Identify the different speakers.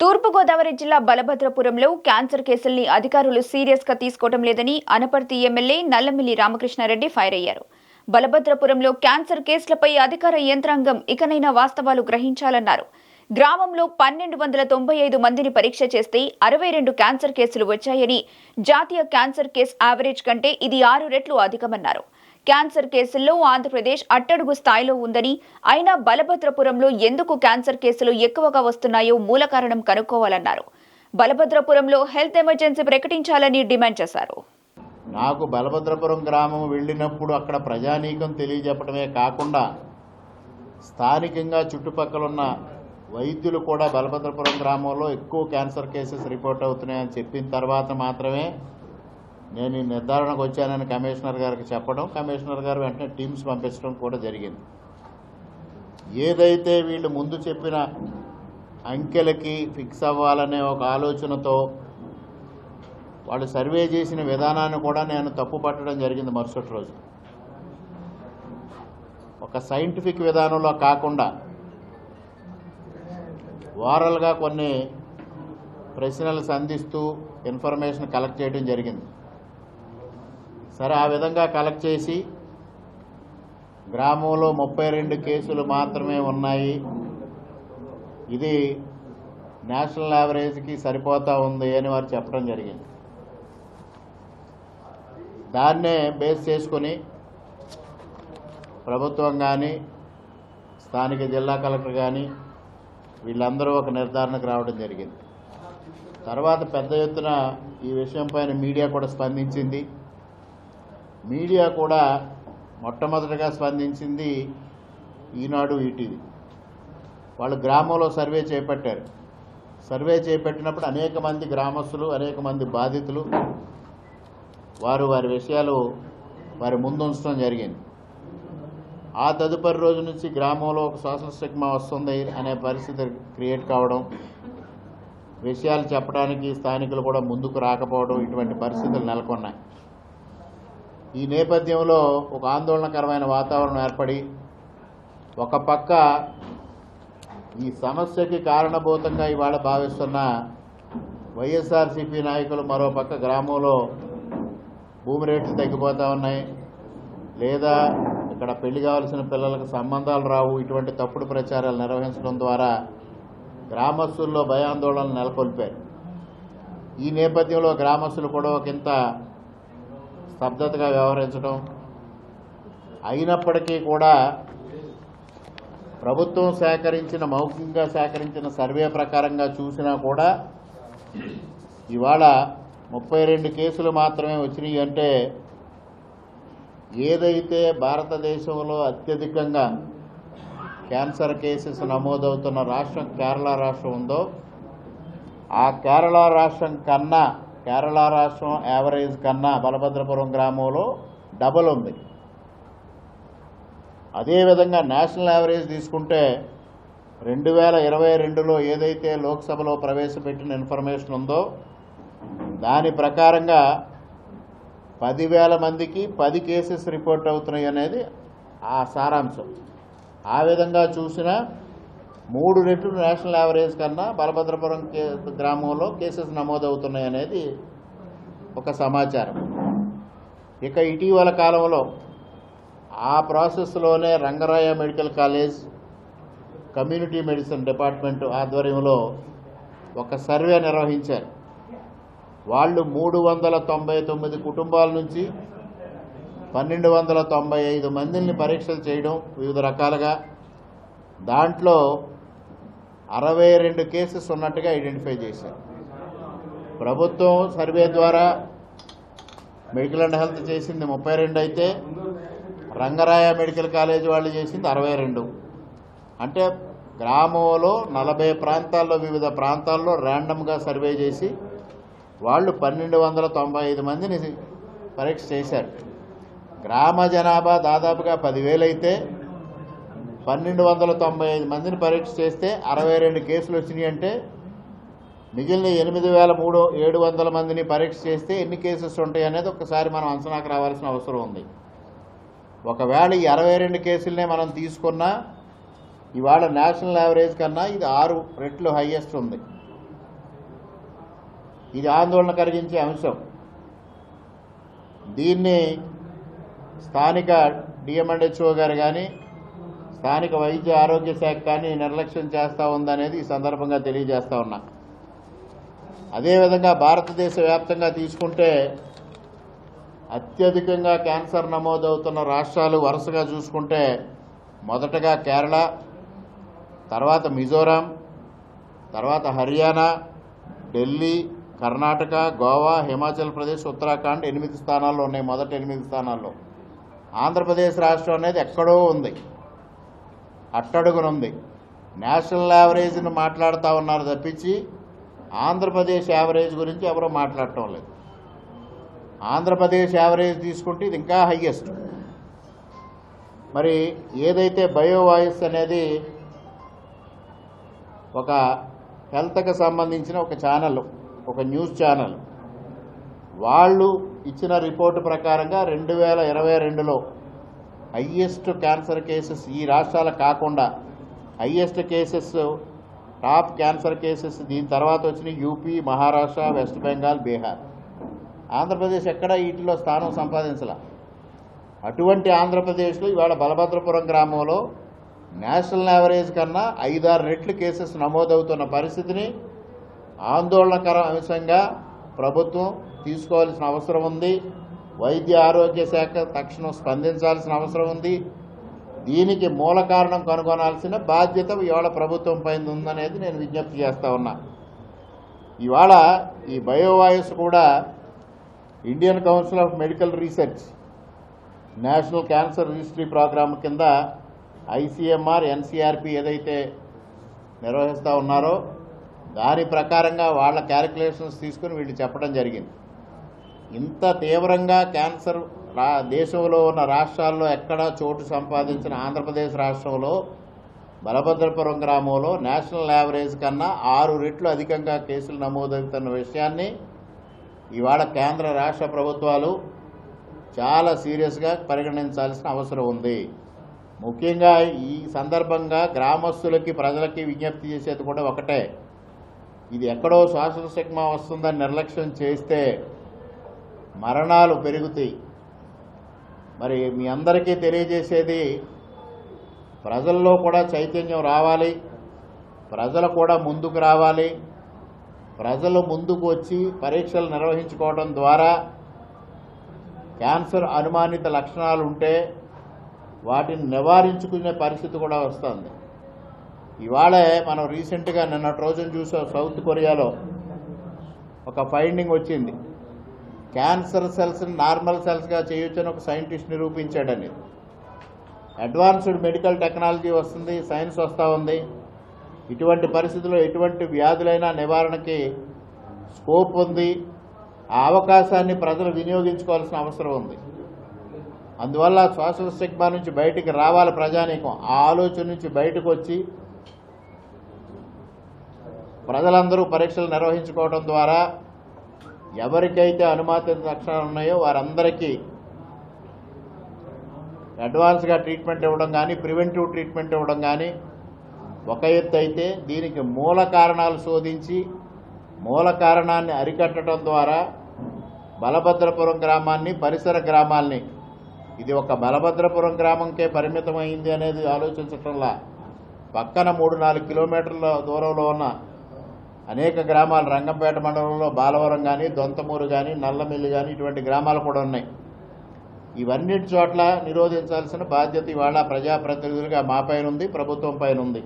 Speaker 1: తూర్పుగోదావరి జిల్లా బలభద్రపురంలో క్యాన్సర్ కేసుల్ని అధికారులు సీరియస్గా తీసుకోవడం లేదని అనపర్తి ఎమ్మెల్యే నల్లమిల్లి రామకృష్ణారెడ్డి ఫైర్ అయ్యారు బలభద్రపురంలో క్యాన్సర్ కేసులపై అధికార యంత్రాంగం ఇకనైనా వాస్తవాలు గ్రహించాలన్నారు. గ్రామంలో పన్నెండు వందల తొంభై ఐదు మందిని పరీక్ష చేస్తే అరవై రెండు క్యాన్సర్ కేసులు వచ్చాయని జాతీయ క్యాన్సర్ కేస్ యావరేజ్ కంటే ఇది ఆరు రెట్లు అధికమన్నారు. క్యాన్సర్ కేసుల్లో ఆంధ్రప్రదేశ్ అట్టడుగు స్థాయిలో ఉందని అయినా బలభద్రపురంలో ఎందుకు క్యాన్సర్ కేసులు ఎక్కువగా వస్తున్నాయో మూల కారణం కనుక్కోవాలన్నారు. బలభద్రపురంలో హెల్త్ ఎమర్జెన్సీ ప్రకటించాలని డిమాండ్ చేశారు.
Speaker 2: నాకు బలభద్రపురం గ్రామం వెళ్ళినప్పుడు అక్కడ ప్రజానీకం తెలియజెప్పడమే కాకుండా స్థానికంగా చుట్టుపక్కల ఉన్న వైద్యులు కూడా బలభద్రపురం గ్రామంలో ఎక్కువ క్యాన్సర్ కేసెస్ రిపోర్ట్ అవుతున్నాయని చెప్పిన తర్వాత మాత్రమే నేను ఈ నిర్ధారణకు వచ్చానని కమిషనర్ గారికి చెప్పడం కమిషనర్ గారు వెంటనే టీమ్స్ పంపించడం కూడా జరిగింది. ఏదైతే వీళ్ళు ముందు చెప్పిన అంకెలకి ఫిక్స్ అవ్వాలనే ఒక ఆలోచనతో వాళ్ళు సర్వే చేసిన విధానాన్ని కూడా నేను తప్పు పట్టడం జరిగింది మరుసటి రోజు. ఒక సైంటిఫిక్ విధానంలో కాకుండా వారల్గా కొన్ని ప్రశ్నలు సంధిస్తూ ఇన్ఫర్మేషన్ కలెక్ట్ చేయడం జరిగింది. సరే ఆ విధంగా కలెక్ట్ చేసి గ్రామంలో ముప్పై రెండు కేసులు మాత్రమే ఉన్నాయి. ఇది నేషనల్ యావరేజ్కి సరిపోతా ఉంది అని వారు చెప్పడం జరిగింది. దాన్నే బేస్ చేసుకొని ప్రభుత్వం కానీ స్థానిక జిల్లా కలెక్టర్ కానీ వీళ్ళందరూ ఒక నిర్ధారణకు రావడం జరిగింది. తర్వాత పెద్ద ఎత్తున ఈ విషయం పైన మీడియా కూడా స్పందించింది. మీడియా కూడా మొట్టమొదటిగా స్పందించింది ఈనాడు ఈటీవీ. వాళ్ళు గ్రామంలో సర్వే చేపట్టారు. సర్వే చేపట్టినప్పుడు అనేక మంది గ్రామస్తులు అనేక మంది బాధితులు వారు వారి విషయాలు వారి ముందు ఉంచడం జరిగింది. ఆ తదుపరి రోజు నుంచి గ్రామంలో ఒక సోషల్ స్టిగ్మా వస్తుంది అనే పరిస్థితి క్రియేట్ కావడం విషయాలు చెప్పడానికి స్థానికులు కూడా ముందుకు రాకపోవడం ఇటువంటి పరిస్థితులు నెలకొన్నాయి. ఈ నేపథ్యంలో ఒక ఆందోళనకరమైన వాతావరణం ఏర్పడి ఒక పక్క ఈ సమస్యకి కారణభూతంగా ఇవాళ భావిస్తున్న వైఎస్ఆర్సీపీ నాయకులు మరో పక్క గ్రామంలో భూమి రేట్లు తగ్గిపోతూ ఉన్నాయి. లేదా ఇక్కడ పెళ్ళి కావాల్సిన పిల్లలకు సంబంధాలు రావు. ఇటువంటి తప్పుడు ప్రచారాలు నిర్వహించడం ద్వారా గ్రామస్తుల్లో భయాందోళనలు నెలకొల్పారు ఈ నేపథ్యంలో గ్రామస్తులు కూడా ఒకంత స్తబ్దతగా వ్యవహరించడం. అయినప్పటికీ కూడా ప్రభుత్వం సేకరించిన మౌఖికంగా సేకరించిన సర్వే ప్రకారంగా చూసినా కూడా ఇవాళ ముప్పై రెండు కేసులు మాత్రమే వచ్చినాయి అంటే ఏదైతే భారతదేశంలో అత్యధికంగా క్యాన్సర్ కేసెస్ నమోదవుతున్న రాష్ట్రం కేరళ రాష్ట్రం ఉందో ఆ కేరళ రాష్ట్రం కన్నా కేరళ రాష్ట్రం యావరేజ్ కన్నా బలభద్రపురం గ్రామంలో డబల్ ఉంది. అదేవిధంగా నేషనల్ యావరేజ్ తీసుకుంటే రెండు వేల ఇరవై రెండులో ఏదైతే లోక్సభలో ప్రవేశపెట్టిన ఇన్ఫర్మేషన్ ఉందో దాని ప్రకారంగా పదివేల మందికి పది కేసెస్ రిపోర్ట్ అవుతున్నాయి అనేది ఆ సారాంశం. ఆ విధంగా చూసిన మూడు రెట్లు నేషనల్ యావరేజ్ కన్నా బలభద్రపురం గ్రామంలో కేసెస్ నమోదవుతున్నాయి అనేది ఒక సమాచారం. ఇక ఇటీవల కాలంలో ఆ ప్రాసెస్లోనే Rangaraya medical college community medicine department ఆధ్వర్యంలో ఒక సర్వే నిర్వహించారు. వాళ్ళు మూడు వందల తొంభై తొమ్మిది కుటుంబాల నుంచి పన్నెండు వందల తొంభై ఐదు మందిని పరీక్షలు చేయడం వివిధ రకాలుగా. దాంట్లో అరవై రెండు కేసెస్ ఉన్నట్టుగా ఐడెంటిఫై చేశారు. ప్రభుత్వం సర్వే ద్వారా మెడికల్ అండ్ హెల్త్ చేసింది ముప్పై రెండు అయితే రంగరాయ మెడికల్ కాలేజ్ వాళ్ళు చేసింది అరవై రెండు. అంటే గ్రామంలో నలభై ప్రాంతాల్లో వివిధ ప్రాంతాల్లో ర్యాండమ్గా సర్వే చేసి వాళ్ళు పన్నెండు వందల తొంభై ఐదు మందిని పరీక్ష చేశారు. గ్రామ జనాభా దాదాపుగా పదివేలైతే పన్నెండు వందల తొంభై ఐదు మందిని పరీక్ష చేస్తే అరవై రెండు కేసులు వచ్చినాయి అంటే మిగిలిన ఎనిమిది వేల మూడు ఏడు వందల మందిని పరీక్ష చేస్తే ఎన్ని కేసెస్ ఉంటాయి అనేది ఒకసారి మనం అంచనాకు రావాల్సిన అవసరం ఉంది. ఒకవేళ ఈ అరవై రెండు కేసులనే మనం తీసుకున్నా ఇవాళ నేషనల్ యావరేజ్ కన్నా ఇది ఆరు రెట్లు హైయెస్ట్ ఉంది. ఇది ఆందోళన కలిగించే అంశం. దీన్ని స్థానిక డిఎంఎండ్హెచ్ఓ గారు కానీ స్థానిక వైద్య ఆరోగ్య శాఖ కానీ నిర్లక్ష్యం చేస్తూ ఉందనేది ఈ సందర్భంగా తెలియజేస్తా ఉన్నా. అదేవిధంగా భారతదేశ వ్యాప్తంగా తీసుకుంటే అత్యధికంగా క్యాన్సర్ నమోదవుతున్న రాష్ట్రాలు వరుసగా చూసుకుంటే మొదటగా కేరళ తర్వాత మిజోరాం తర్వాత హర్యానా ఢిల్లీ కర్ణాటక గోవా హిమాచల్ ప్రదేశ్ ఉత్తరాఖండ్ ఎనిమిది స్థానాల్లో ఉన్నాయి మొదటి ఎనిమిది స్థానాల్లో. ఆంధ్రప్రదేశ్ రాష్ట్రం అనేది ఎక్కడో ఉంది. అట్టడుగునుంది. నేషనల్ యావరేజ్ని మాట్లాడుతూ ఉన్నారు తప్పించి ఆంధ్రప్రదేశ్ యావరేజ్ గురించి ఎవరో మాట్లాడటం లేదు. ఆంధ్రప్రదేశ్ యావరేజ్ తీసుకుంటే ఇది ఇంకా హయ్యెస్ట్ మరి ఏదైతే బయోవాయిస్ అనేది ఒక హెల్త్కి సంబంధించిన ఒక ఛానల్ ఒక న్యూస్ ఛానల్ వాళ్ళు ఇచ్చిన రిపోర్టు ప్రకారంగా రెండు వేల ఇరవై రెండులో హయ్యెస్ట్ క్యాన్సర్ కేసెస్ ఈ రాష్ట్రాల కాకుండా highest cases top cancer cases దీని తర్వాత వచ్చిన యూపీ మహారాష్ట్ర వెస్ట్ బెంగాల్ బీహార్. ఆంధ్రప్రదేశ్ ఎక్కడ వీటిలో స్థానం సంపాదించాల. అటువంటి ఆంధ్రప్రదేశ్లో ఇవాళ బలభద్రపురం గ్రామంలో నేషనల్ యావరేజ్ కన్నా ఐదారు రెట్లు కేసెస్ నమోదవుతున్న పరిస్థితిని ఆందోళనకర అంశంగా ప్రభుత్వం తీసుకోవాల్సిన అవసరం ఉంది. వైద్య ఆరోగ్య శాఖ తక్షణం స్పందించాల్సిన అవసరం ఉంది. దీనికి మూల కారణం కనుగొనాల్సిన బాధ్యత ఇవాళ ప్రభుత్వం పైన ఉందనేది నేను విజ్ఞప్తి చేస్తూ ఉన్నా. ఇవాళ ఈ బయోవాయుస్ కూడా Indian council of medical research national cancer registry programme కింద ఐసీఎంఆర్ ఎన్సీఆర్పి ఏదైతే నిర్వహిస్తూ ఉన్నారో దాని ప్రకారంగా వాళ్ళ క్యాలిక్యులేషన్స్ తీసుకుని వీళ్ళు చెప్పడం జరిగింది. ఇంత తీవ్రంగా క్యాన్సర్ రా దేశంలో ఉన్న రాష్ట్రాల్లో ఎక్కడా చోటు సంపాదించిన ఆంధ్రప్రదేశ్ రాష్ట్రంలో బలభద్రపురం గ్రామంలో నేషనల్ యావరేజ్ కన్నా ఆరు రెట్లు అధికంగా కేసులు నమోదవుతున్న విషయాన్ని ఇవాళ కేంద్ర రాష్ట్ర ప్రభుత్వాలు చాలా సీరియస్గా పరిగణించాల్సిన అవసరం ఉంది. ముఖ్యంగా ఈ సందర్భంగా గ్రామస్తులకి ప్రజలకి విజ్ఞప్తి చేసేది కూడా ఒకటే. ఇది ఎక్కడో శ్వాస వస్తుందని నిర్లక్ష్యం చేస్తే మరణాలు పెరుగుతాయి. మరి మీ అందరికీ తెలియజేసేది ప్రజల్లో కూడా చైతన్యం రావాలి ప్రజలు కూడా ముందుకు రావాలి ప్రజలు ముందుకు వచ్చి పరీక్షలు నిర్వహించుకోవడం ద్వారా క్యాన్సర్ అనుమానిత లక్షణాలు ఉంటే వాటిని నివారించుకునే పరిస్థితి కూడా వస్తుంది. ఇవాళే మనం రీసెంట్గా నిన్నటి రోజున చూసాం సౌత్ కొరియాలో ఒక ఫైండింగ్ వచ్చింది. క్యాన్సర్ సెల్స్ నార్మల్ సెల్స్గా చేయొచ్చని ఒక సైంటిస్ట్ నిరూపించాడని. అడ్వాన్స్డ్ మెడికల్ టెక్నాలజీ వస్తుంది సైన్స్ వస్తూ ఉంది. ఇటువంటి పరిస్థితుల్లో ఎటువంటి వ్యాధులైనా నివారణకి స్కోప్ ఉంది. ఆ అవకాశాన్ని ప్రజలు వినియోగించుకోవాల్సిన అవసరం ఉంది. అందువల్ల శ్వాస స్టిగ్మా నుంచి బయటికి రావాలి ప్రజానీకం. ఆ ఆలోచన నుంచి బయటకు వచ్చి ప్రజలందరూ పరీక్షలు నిర్వహించుకోవడం ద్వారా ఎవరికైతే అనుమానిత లక్షణాలు ఉన్నాయో వారందరికీ అడ్వాన్స్గా ట్రీట్మెంట్ ఇవ్వడం కానీ ప్రివెంటివ్ ట్రీట్మెంట్ ఇవ్వడం కానీ ఒక ఎత్తు అయితే దీనికి మూల కారణాలు శోధించి మూల కారణాన్ని అరికట్టడం ద్వారా బలభద్రపురం గ్రామాన్ని పరిసర గ్రామాల్ని ఇది ఒక బలభద్రపురం గ్రామంకే పరిమితమైంది అనేది ఆలోచించటంలా పక్కన మూడు నాలుగు కిలోమీటర్ల దూరంలో ఉన్న అనేక గ్రామాలు రంగంపేట మండలంలో బాలవరం కానీ దొంతమూరు కానీ నల్లమిల్లి కానీ ఇటువంటి గ్రామాలు కూడా ఉన్నాయి. ఇవన్నిటి చోట్ల నిరోధించాల్సిన బాధ్యత ఇవాళ ప్రజాప్రతినిధులుగా మా పైన ఉంది ప్రభుత్వం పైన ఉంది.